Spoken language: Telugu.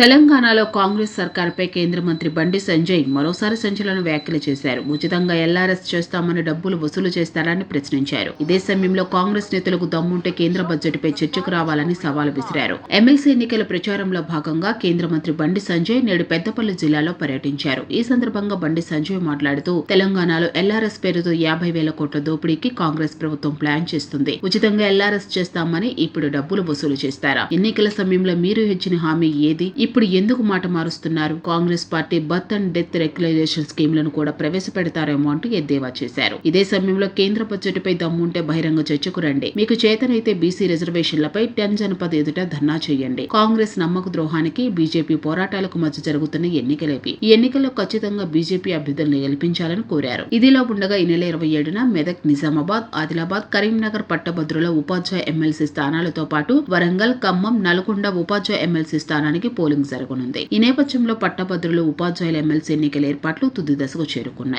తెలంగాణలో కాంగ్రెస్ సర్కార్పై కేంద్ర మంత్రి బండి సంజయ్ మరోసారి సంచలన వ్యాఖ్యలు చేశారు. ఉచితంగా ఎల్ఆర్ఎస్ చేస్తామని డబ్బులు వసూలు చేస్తారని ప్రశ్నించారు. ఇదే సమయంలో కాంగ్రెస్ నేతలకు దమ్ముంటే కేంద్ర బడ్జెట్పై చర్చకు రావాలని సవాల్ విసిరారు. ఎమ్మెల్సీ ఎన్నికల ప్రచారంలో భాగంగా కేంద్ర మంత్రి బండి సంజయ్ నేడు పెద్దపల్లి జిల్లాలో పర్యటించారు. ఈ సందర్భంగా బండి సంజయ్ మాట్లాడుతూ తెలంగాణలో ఎల్ఆర్ఎస్ పేరుతో యాభై వేల కోట్ల దోపిడీకి కాంగ్రెస్ ప్రభుత్వం ప్లాన్ చేస్తుంది. ఉచితంగా ఎల్ఆర్ఎస్ చేస్తామని ఇప్పుడు డబ్బులు వసూలు చేస్తారా? ఎన్నికల సమయంలో మీరు ఇచ్చిన హామీ ఏది? ఇప్పుడు ఎందుకు మాట మారుస్తున్నారు? Congress party birth and death regularisation స్కీమ్లను కూడా ప్రవేశపెడతారేమో అంటూ ఎద్దేవా చేశారు. ఇదే సమయంలో కేంద్ర బడ్జెట్ పై దమ్ముంటే బహిరంగ చర్చకు రండి. మీకు చేతనైతే బీసీ రిజర్వేషన్లపై టెన్ జనపద ఎదుట ధర్నా చేయండి. కాంగ్రెస్ నమ్మక ద్రోహానికి బీజేపీ పోరాటాలకు మధ్య జరుగుతున్న ఎన్నికలేవి. ఈ ఎన్నికల్లో ఖచ్చితంగా బీజేపీ అభ్యర్థులను గెలిపించాలని కోరారు. ఇదిలో ఉండగా ఈ నెల ఇరవై ఏడున మెదక్ నిజామాబాద్ ఆదిలాబాద్ కరీంనగర్ పట్టభద్రుల ఉపాధ్యాయ ఎమ్మెల్సీ స్థానాలతో పాటు వరంగల్ ఖమ్మం నల్గొండ ఉపాధ్యాయ ఎమ్మెల్సీ స్థానానికి పోలింగ్ జరగనుంది. ఈ నేపథ్యంలో పట్టభద్రులు ఉపాధ్యాయుల ఎమ్మెల్సీ ఎన్నికల ఏర్పాట్లు తుది దశకు చేరుకున్నాయి.